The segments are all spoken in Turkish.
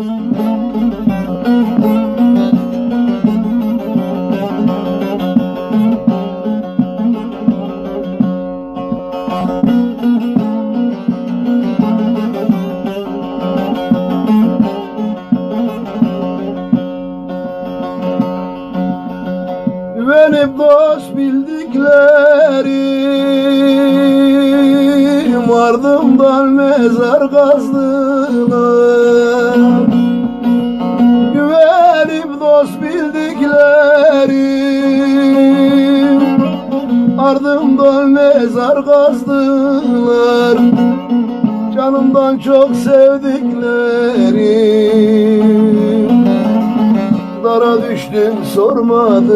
Güvenip dost bildiklerim Ardımdan mezar kazdılar Ardımdan mezar kazdılar. Canımdan çok sevdiklerim Dara düştüm sormadılar.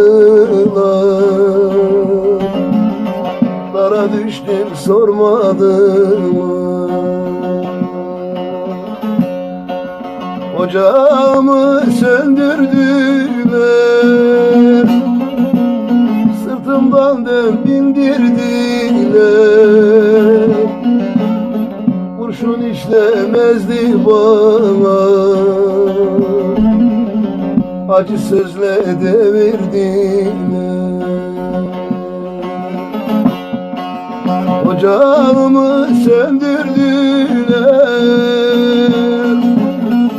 Dara düştüm sormadılar. Ocağımı söndürdüler İşlemezdi bana. Acı sözle devirdiler Ocağımı söndürdüler.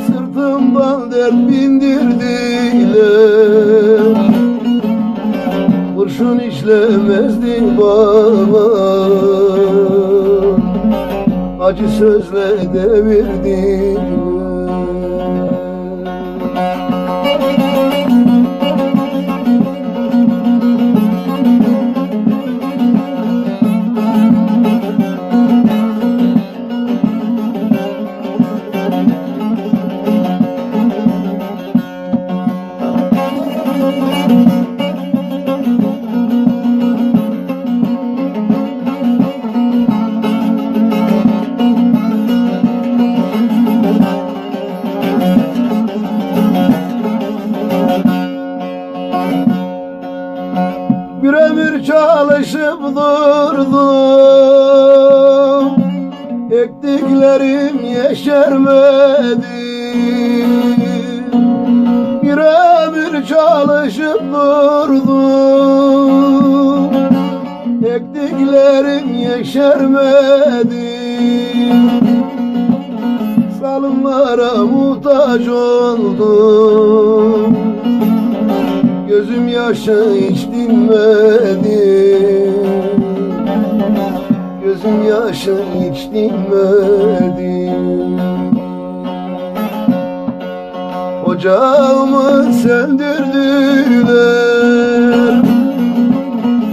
Sırtımdan dert bindirdiler. Kurşun işlemezdi bana Acı sözle devirdiler çalışıp durdum. Ektiklerim yeşermedi. Bir ömür çalışıp durdum. Ektiklerim yeşermedi. Salımlara muhtaç oldum Gözüm yaşı hiç dinmedi Gözüm yaşı hiç dinmedi Ocağımı söndürdüler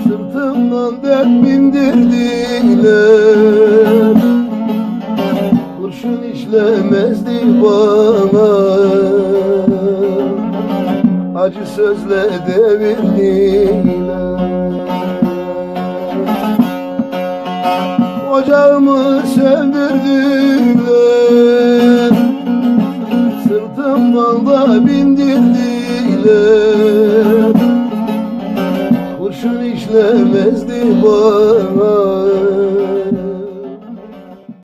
Sırtımdan dert bindirdiler. Kurşun işlemezdi bana acı sözle devirdiler Ocağımı söndürdüler Sırtımdan da bindirdiler Kurşun işlemezdi bana